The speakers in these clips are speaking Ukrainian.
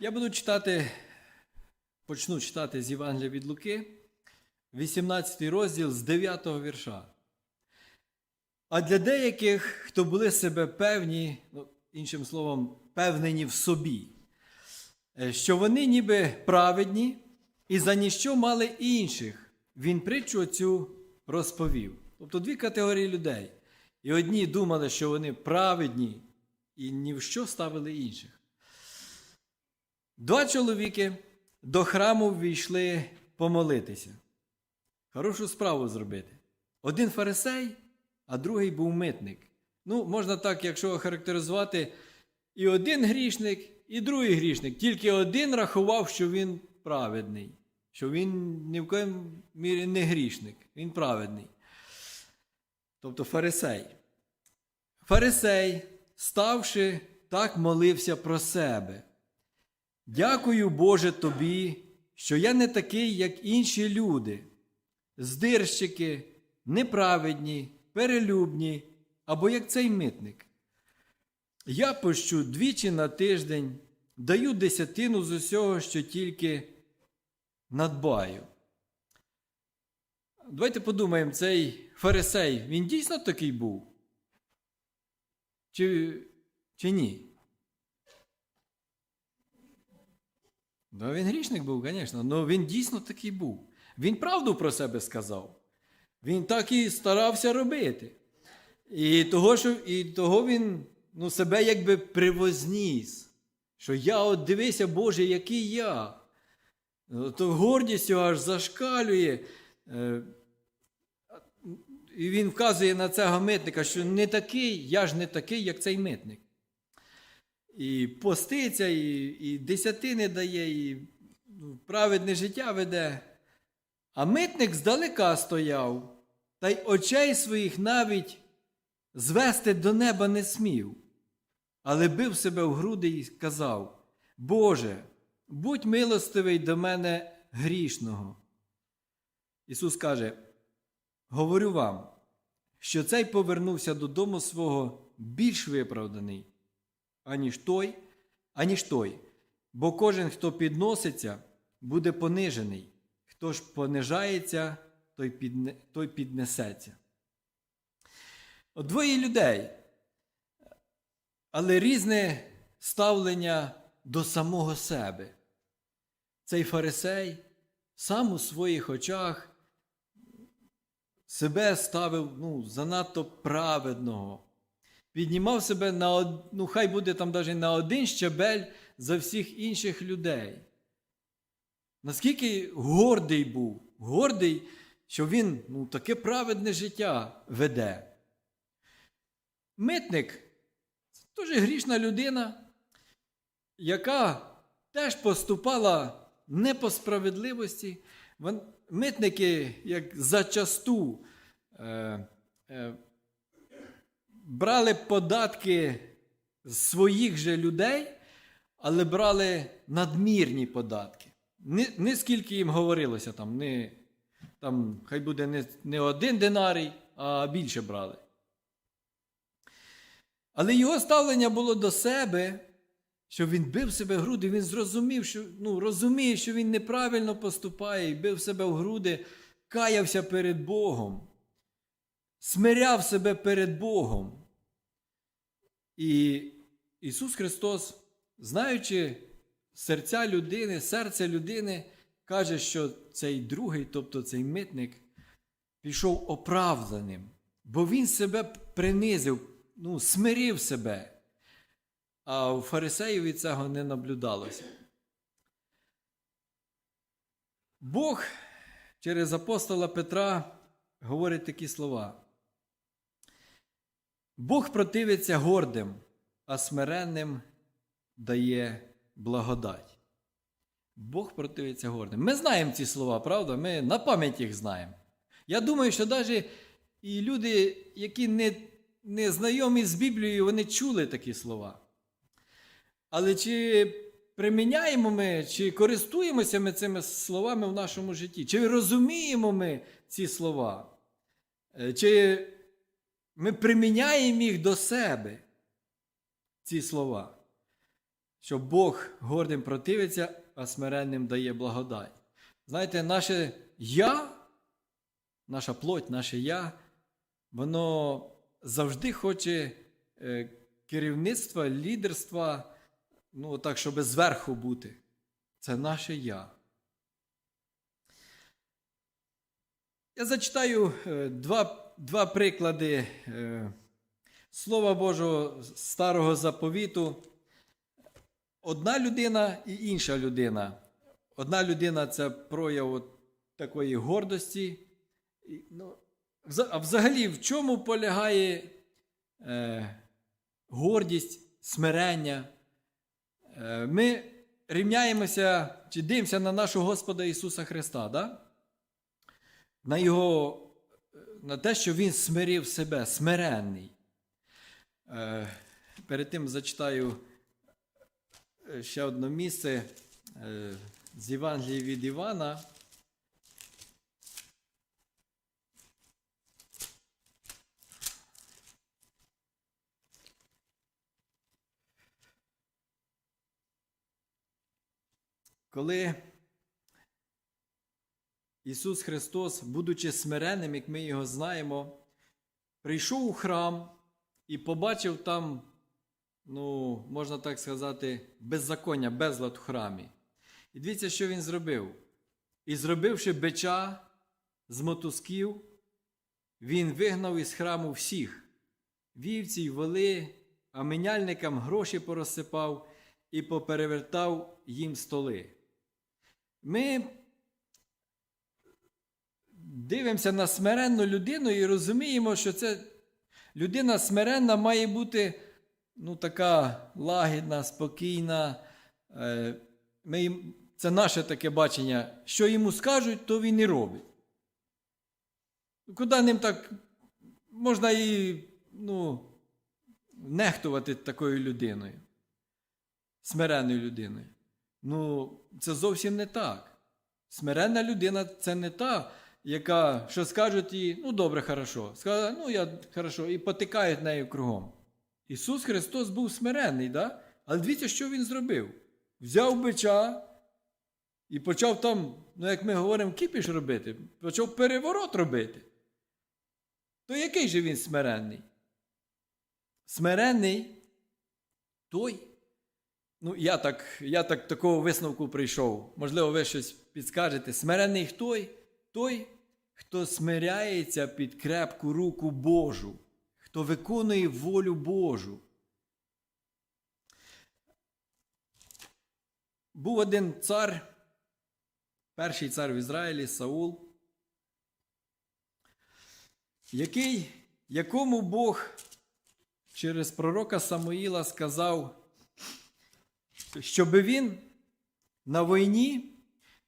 Я буду читати, почну читати з Євангелія від Луки, 18 розділ з 9 вірша. А для деяких, хто були себе певні, ну, іншим словом, певнені в собі, е, що вони ніби праведні і за ніщо мали інших, він притчу цю розповів. Тобто дві категорії людей. І одні думали, що вони праведні і ні в що ставили інших. Два чоловіки до храму ввійшли помолитися. Хорошу справу зробити. Один фарисей, а другий був митник. Ну, можна так, якщо охарактеризувати, і один грішник, і другий грішник. Тільки один рахував, що він праведний, що він ні в коєму мірі не грішник, він праведний. Тобто фарисей. Фарисей, ставши, так молився про себе. Дякую, Боже, тобі, що я не такий, як інші люди, здирщики, неправедні, перелюбні, або як цей митник. Я пощу двічі на тиждень, даю десятину з усього, що тільки надбаю. Давайте подумаємо, цей фарисей, він дійсно такий був? Чи, чи ні? Да, він грішник був, звісно, але він дійсно такий був. Він правду про себе сказав. Він так і старався робити. І того, що, і того він ну, себе якби привозніс. Що я от дивися, Боже, який я. То гордістю аж зашкалює. Е, І він вказує на цього митника, що не такий, я ж не такий, як цей митник. І поститься, і, і десятини дає, і ну, праведне життя веде. А митник здалека стояв, та й очей своїх навіть звести до неба не смів, але бив себе в груди і сказав: Боже, будь милостивий до мене грішного. Ісус каже: Говорю вам, що цей повернувся додому свого більш виправданий, аніж той, аніж той. Бо кожен, хто підноситься, буде понижений, хто ж понижається, той, підне, той піднесеться. От Двоє людей, але різне ставлення до самого себе. Цей фарисей сам у своїх очах себе ставив ну, занадто праведного. Піднімав себе на ну, хай буде там навіть на один щабель за всіх інших людей. Наскільки гордий був, гордий, що він ну, таке праведне життя веде. Митник це теж грішна людина, яка теж поступала не по справедливості. Митники, як зачасту, е, е, брали податки з своїх же людей, але брали надмірні податки. Не, не скільки їм говорилося, там, не, там, хай буде не, не один динарій, а більше брали. Але його ставлення було до себе, що він бив себе в груди, він зрозумів, що, ну, розуміє, що він неправильно поступає, і бив себе в груди, каявся перед Богом, смиряв себе перед Богом. І Ісус Христос, знаючи серця людини, серце людини, каже, що цей другий, тобто цей митник, пішов оправданим, бо він себе принизив, ну, смирив себе. А у фарисеїв цього не наблюдалося. Бог через апостола Петра говорить такі слова. Бог противиться гордим, а смиренним дає благодать. Бог противиться гордим. Ми знаємо ці слова, правда? Ми на пам'ять їх знаємо. Я думаю, що навіть і люди, які не, не знайомі з Біблією, вони чули такі слова. Але чи приміняємо ми, чи користуємося ми цими словами в нашому житті? Чи розуміємо ми ці слова? Е, Чи ми приміняємо їх до себе, ці слова? що Бог гордим противиться, а смиренним дає благодать. Знаєте, наше я, наша плоть, наше я, воно завжди хоче е, керівництва, лідерства, ну так, щоб зверху бути. Це наше я. Я зачитаю е, два, два приклади е, Слова Божого Старого заповіту. Одна людина і інша людина. Одна людина це прояв такої гордості. Ну, а взагалі, в чому полягає е, гордість, смирення? Е, ми рівняємося чи дивимося на нашого Господа Ісуса Христа, да? на Його, на те, що Він смирив себе, смиренний. Е, перед тим зачитаю е, ще одне місце е, з Євангелії від Івана. Коли Ісус Христос, будучи смиренним, як ми його знаємо, прийшов у храм і побачив там, ну, можна так сказати, беззаконня, безлад в храмі. І дивіться, що він зробив. І зробивши бича з мотузків, він вигнав із храму всіх, вівці й воли, а меняльникам гроші порозсипав і поперевертав їм столи. Ми дивимося на смиренну людину і розуміємо, що це людина смиренна має бути ну, така лагідна, спокійна. Е, Ми, це наше таке бачення. Що йому скажуть, то він і робить. Куди ним так можна і ну, нехтувати такою людиною, смиренною людиною. Ну, це зовсім не так. Смиренна людина це не та, яка що скажуть їй, ну добре, хорошо. Сказала, ну я хорошо, і потикають нею кругом. Ісус Христос був смиренний, да? але дивіться, що Він зробив. Взяв бича і почав там, ну як ми говоримо, кіпіш робити, почав переворот робити. То який же він смиренний? Смиренний той. Ну, я так, я так такого висновку прийшов. Можливо, ви щось підскажете. Смиренний той, той, хто смиряється під крепку руку Божу, хто виконує волю Божу. Був один цар, перший цар в Ізраїлі Саул, який, якому Бог через пророка Самуїла сказав, щоб він на війні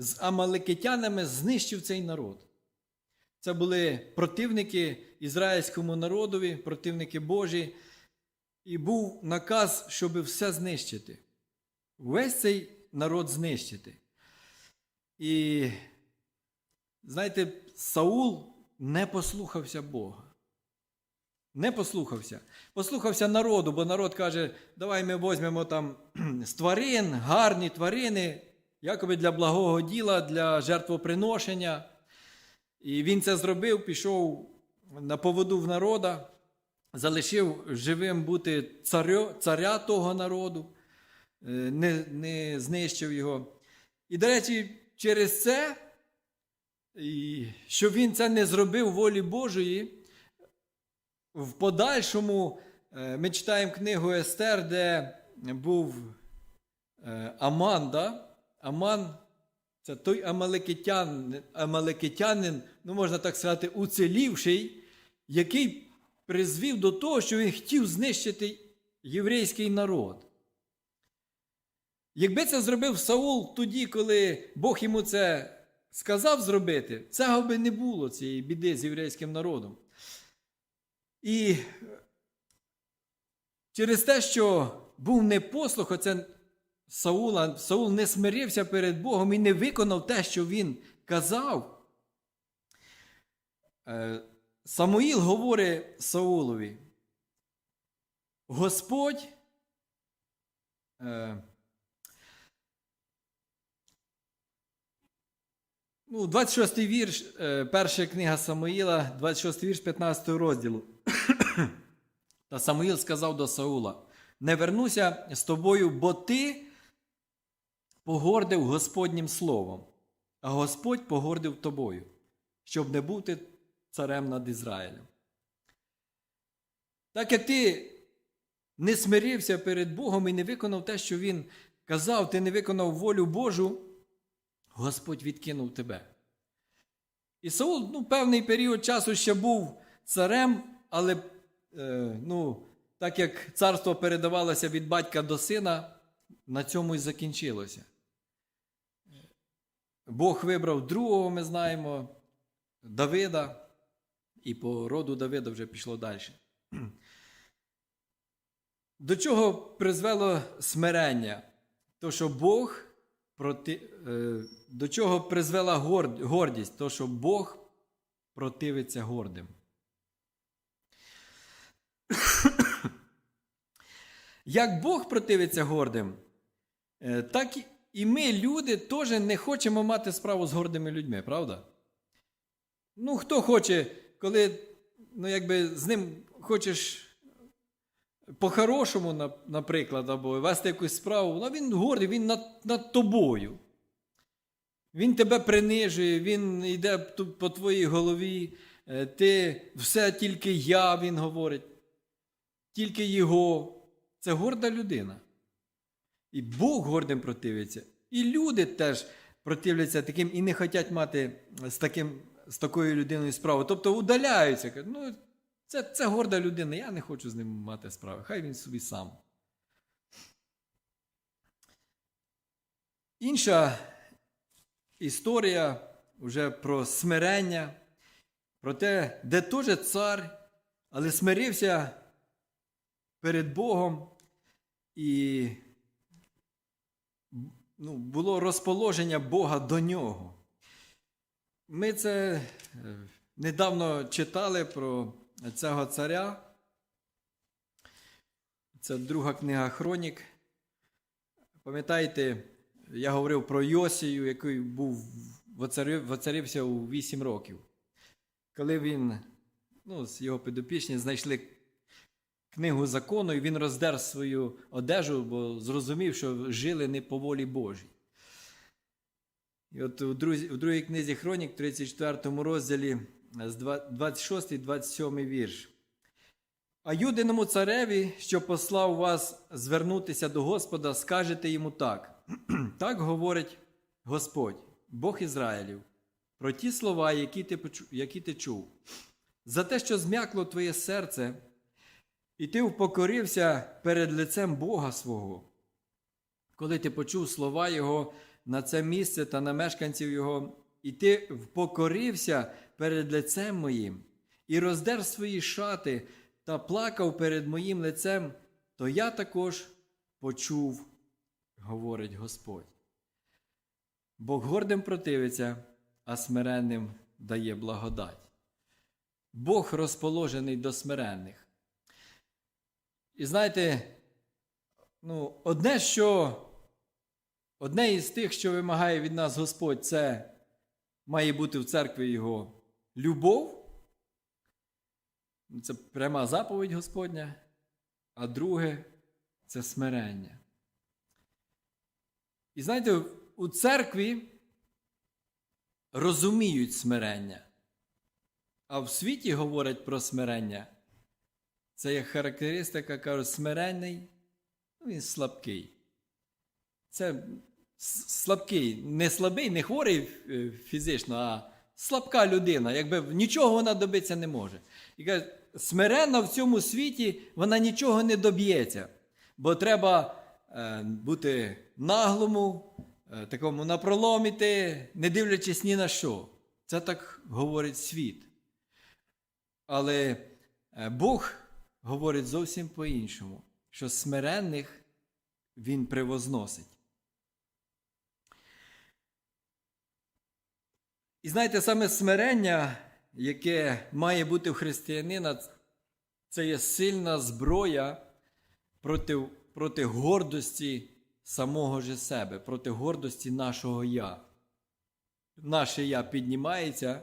з амалекитянами знищив цей народ. Це були противники ізраїльському народові, противники Божі, і був наказ, щоб все знищити. Весь цей народ знищити. І, знаєте, Саул не послухався Бога. Не послухався. Послухався народу, бо народ каже, давай ми візьмемо там з тварин, гарні тварини, якоби для благого діла, для жертвоприношення. І він це зробив, пішов на поводу в народа, залишив живим бути царю, царя того народу, е, не, не знищив його. І, до речі, через це, що він це не зробив волі Божої, в подальшому е, ми читаємо книгу Естер, де був е, Аман. Це той амалекитян, амалекитянин, ну можна так сказати, уцілівший, який призвів до того, що він хотів знищити єврейський народ. Якби це зробив Саул тоді, коли Бог йому це сказав зробити, цього би не було цієї біди з єврейським народом. І через те, що був непослух, оце Саула, Саул не смирився перед Богом і не виконав те, що він казав. Е, Самуїл говорить Саулові, Господь. Е, ну, 26 вірш, е, перша книга Самуїла, 26 вірш 15 розділу. Та Самуїл сказав до Саула: Не вернуся з тобою, бо ти погордив Господнім словом, а Господь погордив тобою, щоб не бути царем над Ізраїлем. Так як ти не смирився перед Богом і не виконав те, що Він казав, ти не виконав волю Божу, Господь відкинув тебе. І Саул ну, певний період часу ще був царем, але е, ну, так як царство передавалося від батька до сина, на цьому і закінчилося. Бог вибрав другого, ми знаємо, Давида, і по роду Давида вже пішло далі. До чого призвело смирення? То, що Бог проти, е, до чого призвела гордість? То, що Бог противиться гордим. Як Бог противиться гордим, е, так і ми, люди, теж не хочемо мати справу з гордими людьми, правда? Ну, хто хоче, коли ну, якби з ним хочеш по-хорошому, наприклад, або вести якусь справу, ну він гордий, він над, над тобою. Він тебе принижує, він йде по твоїй голові, е, ти все тільки я, він говорить, тільки його. Це горда людина. І Бог гордим противиться. І люди теж противляться таким і не хочуть мати з, таким, з такою людиною справу. Тобто удаляються. Ну, це, це горда людина, я не хочу з ним мати справи. Хай він собі сам. Інша історія вже про смирення, про те, де теж цар, але смирився перед Богом і ну, було розположення Бога до нього. Ми це е, недавно читали про цього царя. Це друга книга Хронік. Пам'ятаєте, я говорив про Йосію, який був воцарився у 8 років. Коли він, ну, його підопічні знайшли книгу закону, і він роздер свою одежу, бо зрозумів, що жили не по волі Божій. І от у, другій книзі Хронік, 34 розділі, з 26-27 вірш. А юдиному цареві, що послав вас звернутися до Господа, скажете йому так. так говорить Господь, Бог Ізраїлів, про ті слова, які ти, які ти чув. За те, що зм'якло твоє серце, і ти впокорився перед лицем Бога свого. Коли ти почув слова Його на це місце та на мешканців Його, і ти впокорився перед лицем моїм, і роздер свої шати та плакав перед моїм лицем, то я також почув, говорить Господь. Бог гордим противиться, а смиренним дає благодать. Бог розположений до смиренних. І знаєте, ну, одне, що одне із тих, що вимагає від нас Господь, це має бути в церкві Його любов. Це пряма заповідь Господня. А друге це смирення. І знаєте, у церкві розуміють смирення. А в світі говорять про смирення. Це як характеристика, кажуть, смиренний, ну, він слабкий. Це слабкий, не слабий, не хворий е, фізично, а слабка людина, якби нічого вона добитися не може. І каже, смиренна в цьому світі вона нічого не доб'ється, бо треба е, бути наглому, е, такому напроломіти, не дивлячись ні на що. Це так говорить світ. Але Бог говорить зовсім по-іншому, що смиренних Він привозносить. І знаєте, саме смирення, яке має бути в християнина, це є сильна зброя проти, проти гордості самого же себе, проти гордості нашого я. наше я піднімається,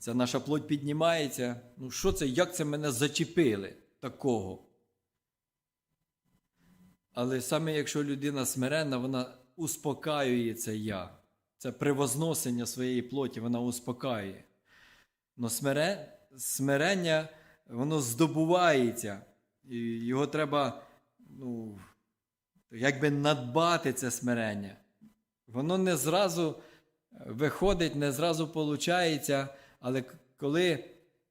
ця наша плоть піднімається. Ну, що це, як це мене зачепили такого? Але саме якщо людина смиренна, вона успокаює це я. Це превозносення своєї плоті, вона успокаює. Но смире, смирення, воно здобувається. І його треба, ну, якби надбати це смирення. Воно не зразу виходить, не зразу виходить, але коли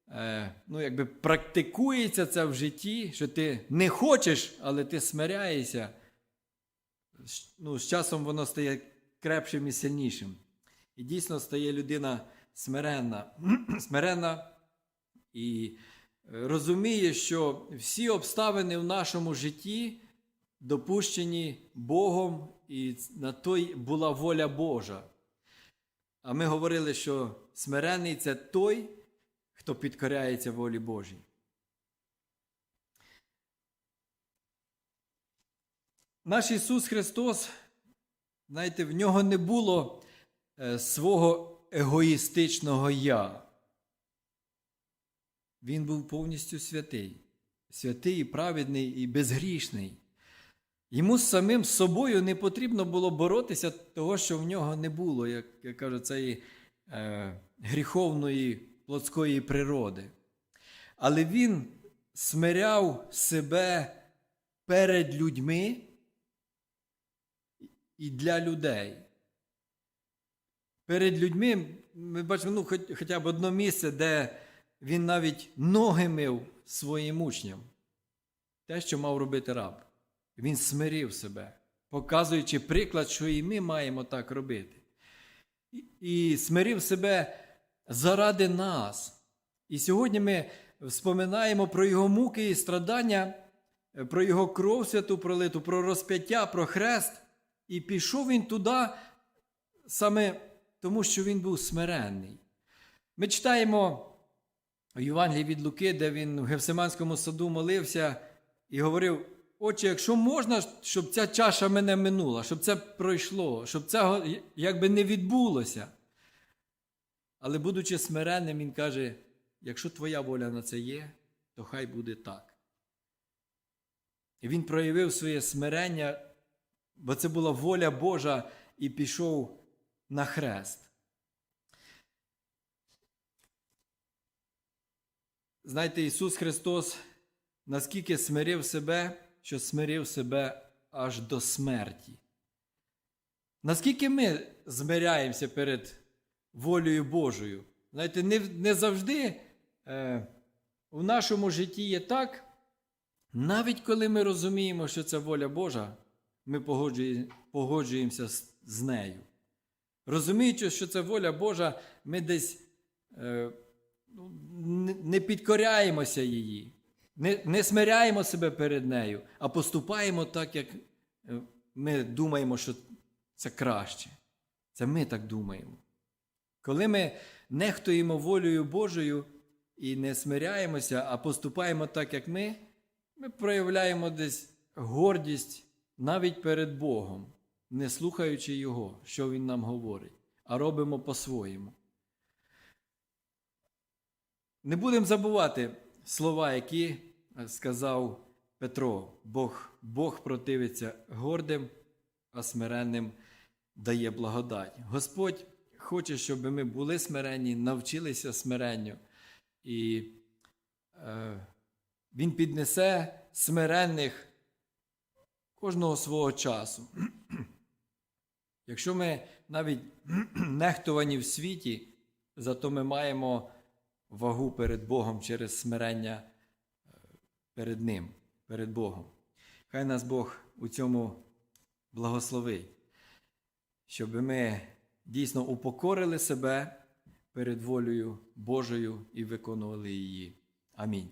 е, ну, якби практикується це в житті, що ти не хочеш, але ти смиряєшся, ну, з часом воно стає крепшим і сильнішим. І дійсно стає людина смиренна, смиренна і розуміє, що всі обставини в нашому житті допущені Богом, і на той була воля Божа. А ми говорили, що смирений це той, хто підкоряється волі Божій. Наш Ісус Христос, знаєте, в нього не було е, свого егоїстичного я. Він був повністю святий, святий, праведний і безгрішний. Йому самим собою не потрібно було боротися, того, що в нього не було, як я кажу, цієї гріховної плотської природи. Але він смиряв себе перед людьми і для людей. Перед людьми ми бачимо ну, хоч, хоча б одне місце, де він навіть ноги мив своїм учням. Те, що мав робити раб. Він смирив себе, показуючи приклад, що і ми маємо так робити. І, смирив себе заради нас. І сьогодні ми вспоминаємо про його муки і страдання, е, про його кров святу пролиту, про розп'яття, про хрест. І пішов він туди саме тому, що він був смиренний. Ми читаємо в Євангелії від Луки, де він в Гевсиманському саду молився і говорив: Отче, якщо можна, щоб ця чаша мене минула, щоб це пройшло, щоб це якби не відбулося. Але, будучи смиренним, він каже: якщо твоя воля на це є, то хай буде так. І він проявив своє смирення, бо це була воля Божа, і пішов на хрест. Знаєте, Ісус Христос наскільки смирив себе, що смирив себе аж до смерті. Наскільки ми змиряємося перед волею Божою? Знаєте, не, не завжди е, в нашому житті є так, навіть коли ми розуміємо, що це воля Божа, ми погоджує- погоджуємося з, з нею. Розуміючи, що це воля Божа, ми десь е, ну, не- не підкоряємося її, не, не смиряємо себе перед нею, а поступаємо так, як е, ми думаємо, що це краще. Це ми так думаємо. Коли ми нехтуємо волею Божою і не смиряємося, а поступаємо так, як ми, ми проявляємо десь гордість навіть перед Богом, не слухаючи Його, що Він нам говорить, а робимо по-своєму. Не будемо забувати слова, які сказав Петро. Бог, Бог противиться гордим, а смиренним дає благодать. Господь хоче, щоб ми були смиренні, навчилися смиренню. І е, Він піднесе смиренних кожного свого часу. Якщо ми навіть нехтувані в світі, зато ми маємо вагу перед Богом через смирення е, перед Ним, перед Богом. Хай нас Бог у цьому благословить, щоб ми дійсно упокорили себе перед волею Божою і виконували її. Амінь.